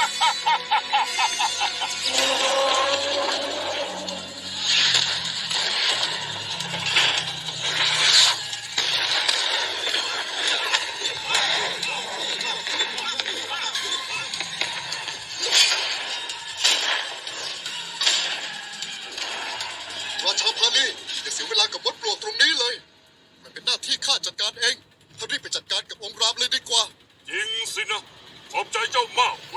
ราชาพาลีอย่เสียเวลากับมดปลวกตรงนี้เลย มันเป็นหน้าที่ข้าจัดการเองรีบไปจัดการกับองครามเลยดีกว่า ยิงสินะ ขอบใจเจ้ามากเว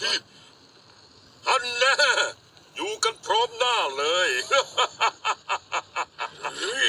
ท่า